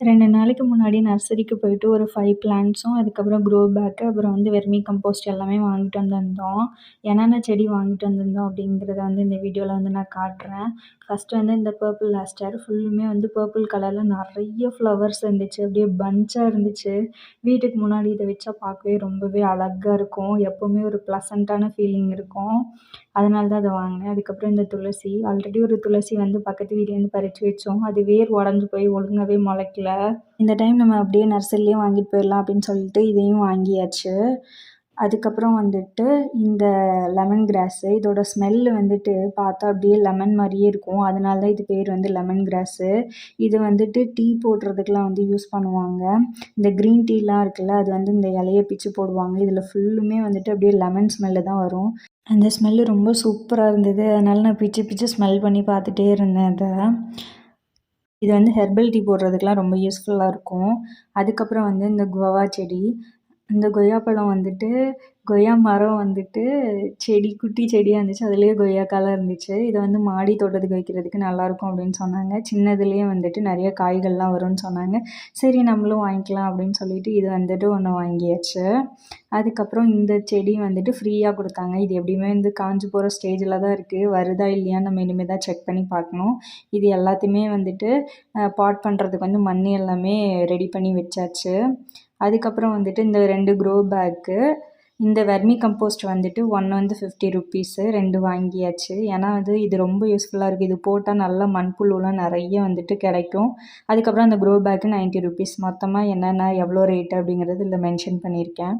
ரெண்டு நாளைக்கு முன்னாடி நர்சரிக்கு போயிட்டு ஒரு ஃபைவ் பிளான்ட்ஸும் அதுக்கப்புறம் க்ரோ பேக்கு அப்புறம் வந்து வெர்மி கம்போஸ்ட் எல்லாமே வாங்கிட்டு வந்திருந்தோம். என்னென்ன செடி வாங்கிட்டு வந்திருந்தோம் அப்படிங்கிறத வந்து இந்த வீடியோவில் வந்து நான் காட்டுறேன். ஃபஸ்ட்டு வந்து இந்த பர்பிள் லாஸ்டர் ஃபுல்லுமே வந்து பர்பிள் கலரில் நிறைய ஃப்ளவர்ஸ் இருந்துச்சு. அப்படியே பஞ்சாக இருந்துச்சு. வீட்டுக்கு முன்னாடி இதை வச்சா பார்க்கவே ரொம்பவே அழகாக இருக்கும். எப்போவுமே ஒரு ப்ளசண்ட்டான ஃபீலிங் இருக்கும். அதனால தான் அதை வாங்கினேன். அதுக்கப்புறம் இந்த துளசி ஆல்ரெடி ஒரு துளசி வந்து பக்கத்து வீட்லேருந்து பறித்து வச்சோம். அது வேர் உடஞ்சி போய் ஒழுங்காகவே முளைக்கல. இந்த டைம் நம்ம அப்படியே நர்சரிலேயே வாங்கிட்டு போயிடலாம் அப்படின்னு சொல்லிட்டு இதையும் வாங்கியாச்சு. அதுக்கப்புறம் வந்துட்டு இந்த லெமன் கிராஸு இதோட ஸ்மெல்லு வந்துட்டு பார்த்தா அப்படியே லெமன் மாதிரியே இருக்கும். அதனால தான் இது பேர் வந்து லெமன் கிராஸு இது வந்துட்டு டீ போடுறதுக்கெலாம் வந்து யூஸ் பண்ணுவாங்க. இந்த க்ரீன் டீலாம் இருக்குல்ல அது வந்து இந்த இலைய பிச்சு போடுவாங்க. இதில் ஃபுல்லுமே வந்துட்டு அப்படியே லெமன் ஸ்மெல்லு தான் வரும். அந்த ஸ்மெல்லு ரொம்ப சூப்பராக இருந்தது. அதனால் நான் பிச்சு பிச்சு ஸ்மெல் பண்ணி பார்த்துட்டே இருந்தேன் அதை. இது வந்து ஹெர்பல் டீ போடுறதுக்கெலாம் ரொம்ப யூஸ்ஃபுல்லாக இருக்கும். அதுக்கப்புறம் வந்து இந்த குவா செடி இந்த கொய்யா பழம் வந்துட்டு கொய்யா மரம் வந்துட்டு செடி குட்டி செடியாக இருந்துச்சு. அதுலேயே கொய்யாக்காலாம் இருந்துச்சு. இதை வந்து மாடி தோட்டத்துக்கு வைக்கிறதுக்கு நல்லாயிருக்கும் அப்படின்னு சொன்னாங்க. சின்னதுலேயே வந்துட்டு நிறைய காய்கள்லாம் வரும்னு சொன்னாங்க. சரி நம்மளும் வாங்கிக்கலாம் அப்படின்னு சொல்லிட்டு இது வந்துட்டு ஒன்று வாங்கியாச்சு. அதுக்கப்புறம் இந்த செடி வந்துட்டு ஃப்ரீயாக கொடுத்தாங்க. இது எப்படியுமே வந்து காஞ்சி போகிற ஸ்டேஜில் தான் இருக்குது வருதா இல்லையான்னு நம்ம இனிமேல் தான் செக் பண்ணி பார்க்கணும். இது எல்லாத்தையுமே வந்துட்டு பாட் பண்ணுறதுக்கு வந்து மண் எல்லாமே ரெடி பண்ணி வச்சாச்சு. அதுக்கப்புறம் வந்துட்டு இந்த ரெண்டு க்ரோ பேக்கு இந்த வெர்மி கம்போஸ்ட் வந்துட்டு ஒன் வந்து ஃபிஃப்டி ருப்பீஸு ரெண்டு வாங்கியாச்சு. ஏன்னா வந்து இது ரொம்ப யூஸ்ஃபுல்லாக இருக்குது இது போட்டால் நல்லா மண்புழுலாம் நிறைய வந்துட்டு கிடைக்கும். அதுக்கப்புறம் அந்த க்ரோ பேக்கு நைன்ட்டி ருப்பீஸ் மொத்தமாக என்னென்ன எவ்வளோ ரேட்டு அப்படிங்கிறது இதில் மென்ஷன் பண்ணியிருக்கேன்.